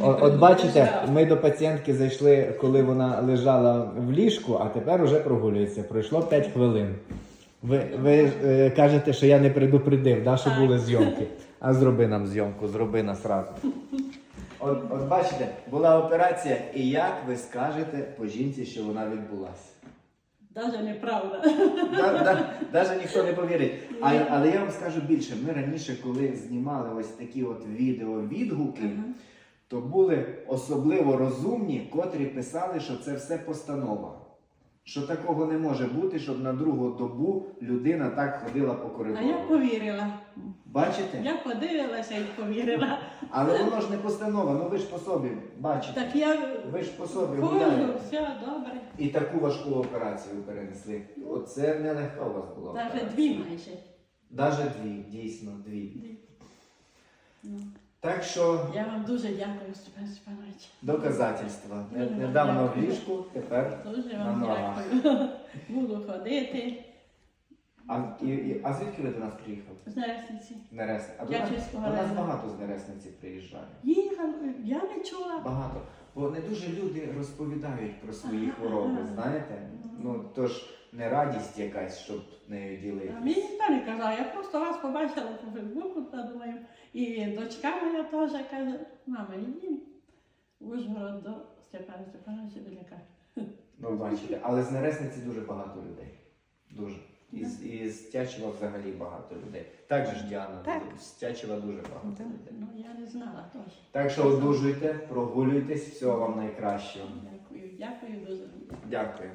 не О- От бачите, ми до пацієнтки зайшли, коли вона лежала в ліжку, а тепер уже прогулюється. Пройшло 5 хвилин. Ви, ви е, кажете, що я не предупредив, да, що Так. були зйомки. А зроби нам зйомку, зроби нас разом. От, от бачите, була операція, і як ви скажете по жінці, що вона відбулася? Даже неправда. Да, да, Навіть ніхто не повірить. А, але я вам скажу більше, ми раніше, коли знімали ось такі от відео відгуки, Ага. То були особливо розумні, котрі писали, що це все постанова. Що такого не може бути, щоб на другу добу людина так ходила по коридору. А я повірила. Бачите? Я подивилася і повірила. Але воно ж не постанова, ну ви ж по собі бачите. Так я Ви ж по собі ходжу, все добре. І таку важку операцію перенесли. Оце нелегка у вас була. Навіть дві майже. Даже дві, дійсно, дві. Дві. Ну, Так що я вам дуже дякую, Степан Степанович. доказательства. Не- Дуже Недавно в дякую. ліжку, тепер. Дуже На вам ногах. дякую. Буду ходити А, і, і- а звідки ви до нас приїхали? з Нересниці. З Нересни. А до Я нас, до нас багато з Нересниці приїжджає. Їхали, я не чула. Багато. Бо не дуже люди розповідають про свої Ага, хвороби, ага. знаєте? Ну тож не радість якась, щоб нею А ділитися. мені ніхто не казав, я просто вас побачила по Фейсбуку, та думаю, і дочка моя теж каже, мама, йди в Ужгород до Степана Степановича Біляка. Ну, бачите, але з Нересниці дуже багато людей. Дуже. І з, і з Тячева взагалі багато людей. Так же ж Діана, Так. з Тячева дуже багато людей. Ну, я не знала теж. Так що одужуйте, прогулюйтесь, всього вам найкращого. Дякую, дякую дуже. Дякую.